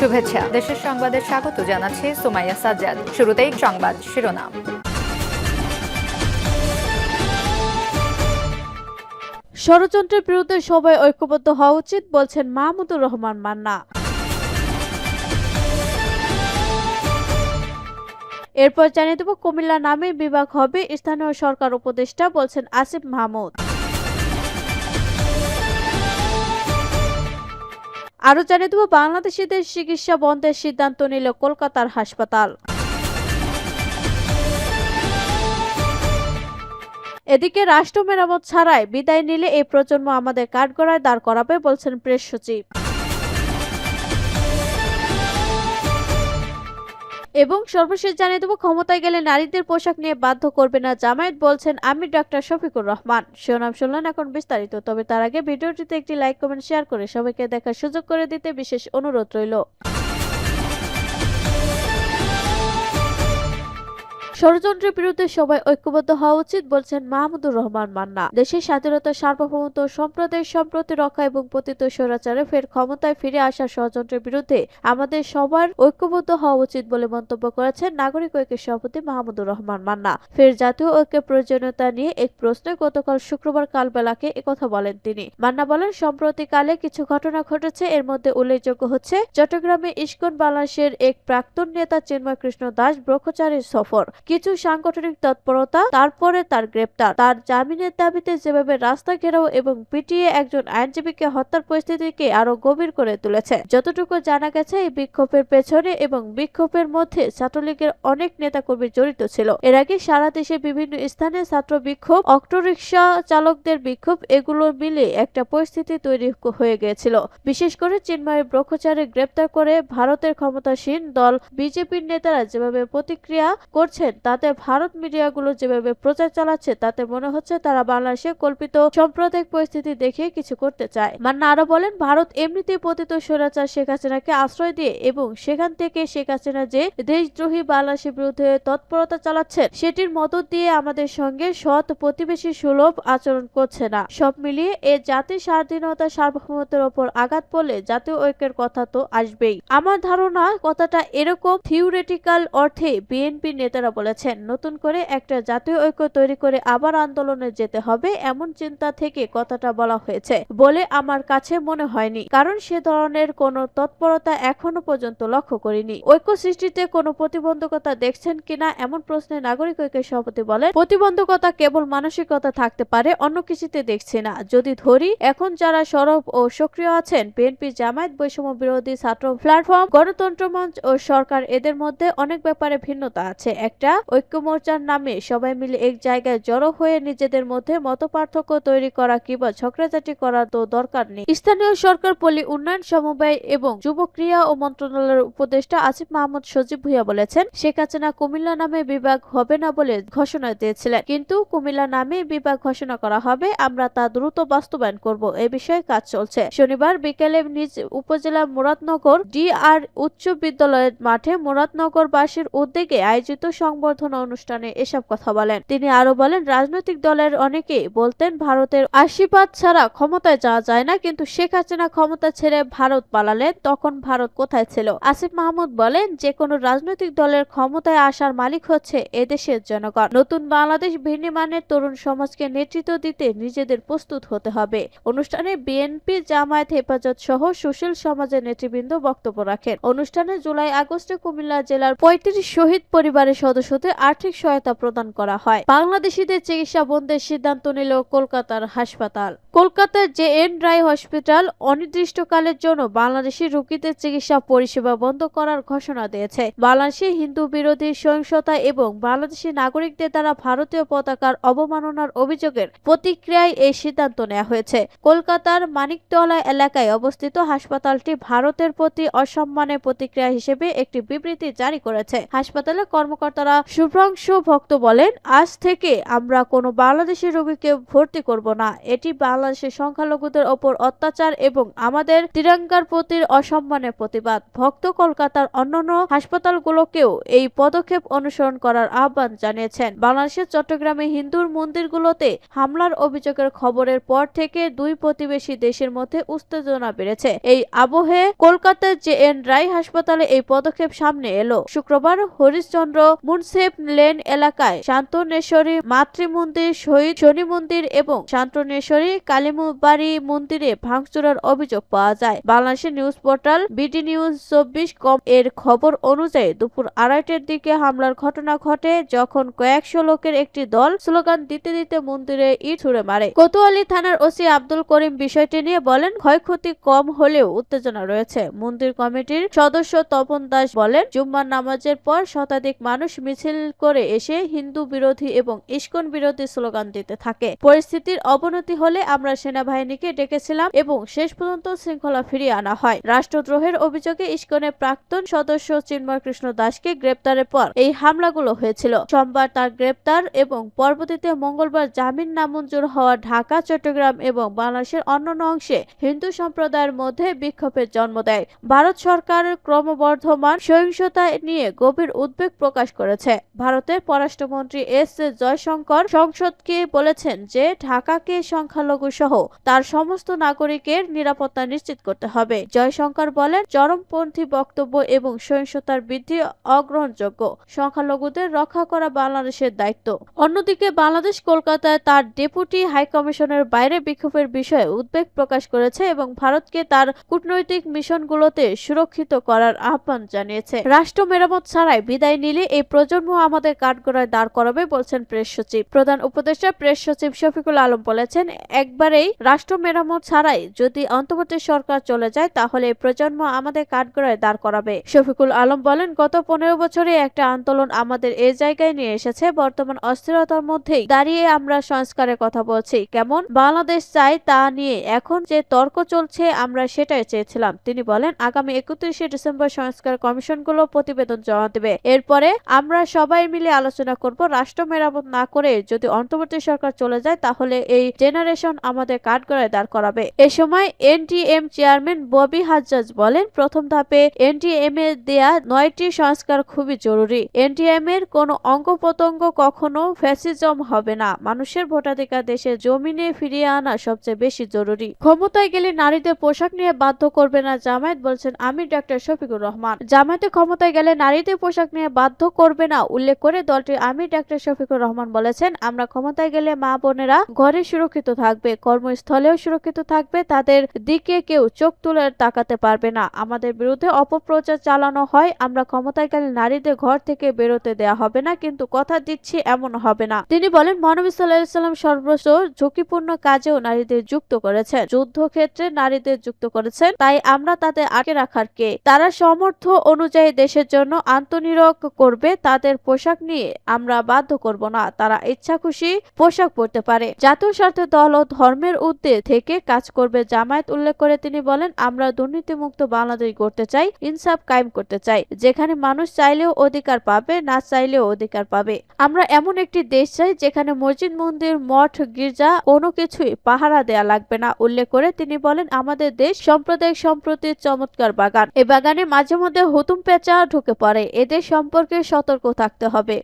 শুভেচ্ছা। দেশের সংবাদে স্বাগত জানাচ্ছি সুমাইয়া সাজ্জাদ। শুরুতেই সংবাদ শিরোনাম। ষড়যন্ত্রের বিরুদ্ধে সবাই ঐক্যবদ্ধ হওয়া উচিত বলছেন মাহমুদুর রহমান মান্না। এরপর জানিয়ে দেব, কুমিল্লা নামে বিভাগ হবে স্থানীয় সরকার উপদেষ্টা বলছেন আসিফ মাহমুদ। আরও জানিয়ে দেব, বাংলাদেশিদের চিকিৎসা বন্ধের সিদ্ধান্ত নিল কলকাতার হাসপাতাল। এদিকে রাষ্ট্র মেরামত ছাড়াই বিদায় নিলে এই প্রজন্ম আমাদের কাঠগড়ায় দাঁড় করাবে বলছেন প্রেস সচিব। এবং সর্বশেষ জানিয়ে দেবো, ক্ষমতায় গেলে নারীদের পোশাক নিয়ে বাধ্য করবে না জামায়াত বলছেন আমি ডাক্তার শফিকুর রহমান। শিরোনাম শুনলেন এখন বিস্তারিত, তবে তার আগে ভিডিওটিতে একটি লাইক কমেন্ট শেয়ার করে সবাইকে দেখার সুযোগ করে দিতে বিশেষ অনুরোধ রইল। ষড়যন্ত্রের বিরুদ্ধে সবাই ঐক্যবদ্ধ হওয়া উচিত বলছেন মাহমুদুর রহমান মান্না। দেশের স্বাধীনতা, সার্বভৌমত্ব, সম্প্রদায়ের সম্প্রতি রক্ষা এবং পতিত স্বৈরাচারে ফের ক্ষমতায় ফিরে আসা ষড়যন্ত্রের বিরুদ্ধে আমাদের সবার ঐক্যবদ্ধ হওয়া উচিত বলে মন্তব্য করেছেন নাগরিক ঐক্যের সভাপতি মাহমুদুর রহমান মান্না। ফের জাতীয় ঐক্যের প্রয়োজনীয়তা নিয়ে এক প্রশ্নে গতকাল শুক্রবার কালবেলাকে একথা বলেন তিনি। মান্না বলেন, সম্প্রতিকালে কিছু ঘটনা ঘটেছে, এর মধ্যে উল্লেখযোগ্য হচ্ছে চট্টগ্রামে ইস্কন বাংলাদেশের এক প্রাক্তন নেতা চিন্ময় কৃষ্ণ দাস ব্রহ্মচারীর সফর। কিছু সাংগঠনিক তৎপরতা, তারপরে তার গ্রেপ্তার। তার জামিনের দাবিতে যেভাবে রাস্তা ঘেরাও এবং পিটিয়ে একজন আইনজীবীকে হত্যার পরিস্থিতিকে আরও গভীর করে তুলেছে, যতটুকু জানা গেছে, এই বিক্ষোভের পেছনে এবং বিক্ষোভের মধ্যে ছাত্রলীগের অনেক নেতাকর্মী জড়িত ছিল। এর আগে সারা দেশে বিভিন্ন স্থানে ছাত্র বিক্ষোভ, অটোরিকশা চালকদের বিক্ষোভ, এগুলো মিলে একটা পরিস্থিতি তৈরি হয়ে গিয়েছিল। বিশেষ করে চিন্ময় ব্রহ্মচারী গ্রেপ্তার করে ভারতের ক্ষমতাসীন দল, বিজেপির নেতারা যেভাবে প্রতিক্রিয়া করছেন তাতে ভারত মিডিয়াগুলো যেভাবে প্রচার চালাচ্ছে, তাতে মনে হচ্ছে তারা বাংলাদেশে কল্পিত সাম্প্রদায়িক পরিস্থিতি দেখে কিছু করতে চায়। মান্না আরও বলেন, ভারত এমনিতেই পতিত স্বৈরাচার শেখ হাসিনাকে আশ্রয় দিয়ে এবং সেখান থেকে শেখ হাসিনা যে দেশদ্রোহী বাংলাদেশের বিরুদ্ধে তৎপরতা চালাচ্ছেন, সেটির মদত দিয়ে আমাদের সঙ্গে সৎ প্রতিবেশী সুলভ আচরণ করছে না। সব মিলিয়ে এ জাতির স্বাধীনতা সার্বভৌমত্বের ওপর আঘাত পড়লে জাতীয় ঐক্যের কথা তো আসবেই। আমার ধারণা, কথাটা এরকম থিওরিটিক্যাল অর্থে বিএনপি নেতারা বলেছেন, নতুন করে একটা জাতীয় ঐক্য তৈরি করে আবার আন্দোলনে যেতে হবে এমন চিন্তা থেকে কথাটা বলা হয়েছে বলে আমার কাছে মনে হয়নি। কারণ সে ধরনের কোনো তৎপরতা এখনও পর্যন্ত লক্ষ্য করিনি। ঐক্য সৃষ্টিতে কোনো প্রতিবন্ধকতা দেখছেন কিনা এমন প্রশ্নে নাগরিক ঐক্যের সভাপতি বলেন, প্রতিবন্ধকতা কেবল মানসিকতা থাকতে পারে, অন্য কিছুতে দেখছি না। যদি ধরি, এখন যারা সরব ও সক্রিয় আছেন, বিএনপি জামায়াত বৈষম্য বিরোধী ছাত্র প্ল্যাটফর্ম, গণতন্ত্র মঞ্চ ও সরকার, এদের মধ্যে অনেক ব্যাপারে ভিন্নতা আছে। একটা ঐক্য মোর্চার নামে সবাই মিলে এক জায়গায় জড়ো হয়ে নিজেদের মধ্যে মতপার্থক্য তৈরি করা কিংবা ঝগড়াঝাটি করা তো দরকার নেই। স্থানীয় সরকার, পল্লী উন্নয়ন সমবায় এবং যুব ক্রিয়া ও মন্ত্রণালয়ের উপদেষ্টা আসিফ মাহমুদ সজীব ভুইয়া বলেছেন, শেখ হাসিনা কুমিল্লা নামে বিভাগ হবে না বলে ঘোষণা দিয়েছিলেন। কিন্তু কুমিল্লা নামে বিভাগ ঘোষণা করা হবে, আমরা তা দ্রুত বাস্তবায়ন করব, এ বিষয়ে কাজ চলছে। শনিবার বিকেলে নিজ উপজেলা মুরাদনগর ডিআর উচ্চ বিদ্যালয়ের মাঠে মুরাদনগরবাসীর উদ্যোগে আয়োজিত সংবর্ধনা অনুষ্ঠানে এসব কথা বলেন। তিনি আরও বলেন, রাজনৈতিক দলের অনেকেই বলতেন, ভারতের আশীর্বাদ ছাড়া ক্ষমতায় যাওয়া যায় না, কিন্তু শেখ হাসিনা ক্ষমতা ছেড়ে ভারত পালালেন, তখন ভারত কোথায় ছিল? আসিফ মাহমুদ বলেন যে কোনো রাজনৈতিক দলের ক্ষমতায় আসার মালিক হচ্ছে এদেশের জনগণ। নতুন বাংলাদেশ বিনির্মাণের তরুণ সমাজকে নেতৃত্ব দিতে নিজেদের প্রস্তুত হতে হবে। অনুষ্ঠানে বিএনপি জামায়াত হেফাজত সহ সুশীল সমাজের নেতৃবৃন্দ বক্তব্য রাখেন। অনুষ্ঠানে জুলাই আগস্টে কুমিল্লা জেলার পঁয়ত্রিশ শহীদ পরিবারের সদস্যদের আর্থিক সহায়তা প্রদান করা হয়। বাংলাদেশিদের চিকিৎসা বন্ধের সিদ্ধান্ত নিল কলকাতার হাসপাতাল। কলকাতার জে এন রায় হসপিটাল অনির্দিষ্টকালের জন্য বাংলাদেশি রোগীদের চিকিৎসা পরিষেবা বন্ধ করার ঘোষণা দিয়েছে। বাংলাদেশে হিন্দু বিরোধী সহিংসতা এবং বাংলাদেশি নাগরিকদের দ্বারা ভারতীয় পতাকার অবমাননার অভিযোগের প্রতিক্রিয়ায় এই সিদ্ধান্ত নেওয়া হয়েছে। কলকাতার মানিকতলা এলাকায় অবস্থিত হাসপাতালটি ভারতের প্রতি অসম্মানের প্রতিক্রিয়া হিসেবে একটি বিবৃতি জারি করেছে। হাসপাতালের কর্মকর্তারা শুভ্রাংশু ভক্ত বলেন, আজ থেকে আমরা কোনো বাংলাদেশি রোগীকে ভর্তি করব না। এটি বাংলা বাংলাদেশের সংখ্যালঘুদের ওপর অত্যাচার এবং আমাদের তিরঙ্গার প্রতি অসম্মানের প্রতিবাদ। ভক্ত কলকাতার অন্যান্য হাসপাতালগুলোকেও এই পদক্ষেপ অনুসরণ করার আহ্বান জানিয়েছেন। বাংলাদেশের চট্টগ্রামে হিন্দুর মন্দিরগুলোতে হামলার অভিযোগের খবরের পর থেকে দুই প্রতিবেশী দেশের মধ্যে উত্তেজনা বেড়েছে। এই আবহে কলকাতার জে এন রায় হাসপাতালে এই পদক্ষেপ সামনে এলো। শুক্রবার হরিশচন্দ্র মুন্সেফ লেন এলাকায় শান্তনেশ্বরী মাতৃমন্দির, শহীদ শনি মন্দির এবং শান্তনেশ্বরী কালীবাড়ি মন্দিরে ভাঙচুরের অভিযোগ পাওয়া যায়। বাংলাদেশের নিউজ পোর্টাল বিডি নিউজ চব্বিশ কম এর খবর অনুযায়ী দুপুর আড়াইটের দিকে হামলার ঘটনা ঘটে, যখন কয়েকশো লোকের একটি দল স্লোগান দিতে দিতে মন্দিরে ইট ছুড়ে মারে। কোতোয়ালি থানার ওসি আব্দুল করিম বিষয়টি নিয়ে বলেন, ক্ষয়ক্ষতি কম হলেও উত্তেজনা রয়েছে। মন্দির কমিটির সদস্য তপন দাস বলেন, জুম্মার নামাজের পর শতাধিক মানুষ মিছিল করে এসে হিন্দু বিরোধী এবং ইস্কন বিরোধী স্লোগান দিতে থাকে। পরিস্থিতির অবনতি হলে আমরা সেনাবাহিনীকে ডেকেছিলাম এবং শেষ পর্যন্ত শৃঙ্খলা ফিরিয়ে আনা হয়। রাষ্ট্রদ্রোহের অভিযোগে ইস্কনের প্রাক্তন সদস্য চিন্ময় কৃষ্ণ দাসকে গ্রেপ্তারের পর এই হামলাগুলো হয়েছিল। সোমবার তার গ্রেপ্তার এবং পরবর্তীতে মঙ্গলবার জামিন নামঞ্জুর হওয়া ঢাকা, চট্টগ্রাম এবং বাংলাদেশের অন্যান্য অংশে হিন্দু সম্প্রদায়ের মধ্যে বিক্ষোভের জন্ম দেয়। ভারত সরকার ক্রমবর্ধমান সহিংসতা নিয়ে গভীর উদ্বেগ প্রকাশ করেছে। ভারতের পররাষ্ট্রমন্ত্রী এস জয়শঙ্কর সংসদকে বলেছেন যে, ঢাকাকে সংখ্যালঘু সহ তার সমস্ত নাগরিকের নিরাপত্তা নিশ্চিত করতে হবে। জয়শঙ্কর বলেন, চরমপন্থী বক্তব্য এবং সহিংসতার বৃদ্ধি অগ্রহণযোগ্য। সংখ্যালঘুদের রক্ষা করা বাংলাদেশের দায়িত্ব। অন্যদিকে বাংলাদেশ কলকাতায় তার ডেপুটি হাইকমিশনের বাইরে বিক্ষোভের বিষয়ে উদ্বেগ প্রকাশ করেছে এবং ভারতকে তার কূটনৈতিক মিশনগুলোতে সুরক্ষিত করার আহ্বান জানিয়েছে। রাষ্ট্র মেরামত ছাড়াই বিদায় নিলে এই প্রজন্ম আমাদের কাঠগড়ায় দাঁড় করাবে বলছেন প্রেস সচিব। প্রধান উপদেষ্টা প্রেস সচিব শফিকুল আলম বলেছেন একবারেই রাষ্ট্র মেরামত ছাড়াই যদি অন্তর্বর্তী সরকার চলে যায়, তাহলে প্রজন্ম আমাদের কাঠগড়ায় দাঁড় করাবে। শফিকুল আলম বলেন, গত পনেরো বছরে একটা আন্দোলন আমাদের এই জায়গায় নিয়ে এসেছে। বর্তমান অস্থিরতার মধ্যেই দাঁড়িয়ে আমরা সংস্কারের কথা বলছি। কেমন বাংলাদেশ চাই তা নিয়ে এখন যে তর্ক চলছে, আমরা সেটাই চেয়েছিলাম। তিনি বলেন, আগামী একত্রিশে ডিসেম্বর সংস্কার কমিশনগুলো প্রতিবেদন জমা দেবে। এরপরে আমরা সবাই মিলে আলোচনা করব। রাষ্ট্র মেরামত না করে যদি অন্তর্বর্তী সরকার চলে যায়, তাহলে এই জেনারেশন আমাদের কাঠগড়ায় দাঁড় করাবে। এ সময় এনটিএম চেয়ারম্যান ববি হাজ্জাজ বলেন, প্রথম ধাপে এনটিএম এ দেয়া নয়টি সংস্কার খুবই জরুরি। এনটিএম এর কোনো অঙ্গ প্রত্যঙ্গ কখনো ফ্যাসিজম হবে না। মানুষের ভোটাধিকার দেশের জমিনে ফিরিয়ে আনা সবচেয়ে বেশি জরুরি। ক্ষমতায় গেলে নারীদের পোশাক নিয়ে বাধ্য করবে না জামায়াত, বলছেন আমির ডাক্তার শফিকুর রহমান। জামায়াতে ক্ষমতায় গেলে নারীদের পোশাক নিয়ে বাধ্য করবে না, উল্লেখ করে দলটির আমির ডাক্তার শফিকুর রহমান বলেছেন, আমরা ক্ষমতায় গেলে মা বোনেরা ঘরে সুরক্ষিত থাকবে। কর্মস্থলেও সুরক্ষিত থাকবে, তাদের দিকে কেউ চোখ তুলে তাকাতে পারবে না। আমাদের বিরুদ্ধে অপপ্রচার চালানো হয়, আমরা ক্ষমতায় নারীদের ঘর থেকে বেরোতে দেয়া হবে না, কিন্তু কথা দিচ্ছি এমন হবে না। তিনি বলেন মহানবী সাল্লাম সর্বস্ব ঝুঁকিপূর্ণ কাজেও নারীদের যুক্ত করেছেন। যুদ্ধক্ষেত্রে নারীদের যুক্ত করেছেন, তাই আমরা তাদের আগে রাখার কে? তারা সমর্থ অনুযায়ী দেশের জন্য আন্তনিরক করবে, তাদের পোশাক নিয়ে আমরা বাধ্য করব না। তারা ইচ্ছা খুশি পোশাক পরতে পারে। জাতীয় স্বার্থে দল ও ধর্মের উদ্দেশ্য থেকে কাজ করবে। জামায়াত উল্লেখ করে তিনি বলেন, আমরা দুর্নীতিমুক্ত বাংলাদেশ গড়তে চাই, ইনসাফ কায়েম করতে চাই। যেখানে মানুষ চাইলেও অধিকার পাবে, না চাইলেও অধিকার পাবে। আমরা এমন একটি দেশ চাই যেখানে মসজিদ, মন্দির, মঠ, গির্জা কোনো কিছুই পাহারা দেয়া লাগবে না। উল্লেখ করে তিনি বলেন, আমাদের দেশ সাম্প্রদায়িক সম্প্রতির চমৎকার বাগান। এই বাগানে মাঝে মধ্যে হুতুম পেঁচা ঢুকে পড়ে। এদের সম্পর্কে সতর্ক থাকতে হবে।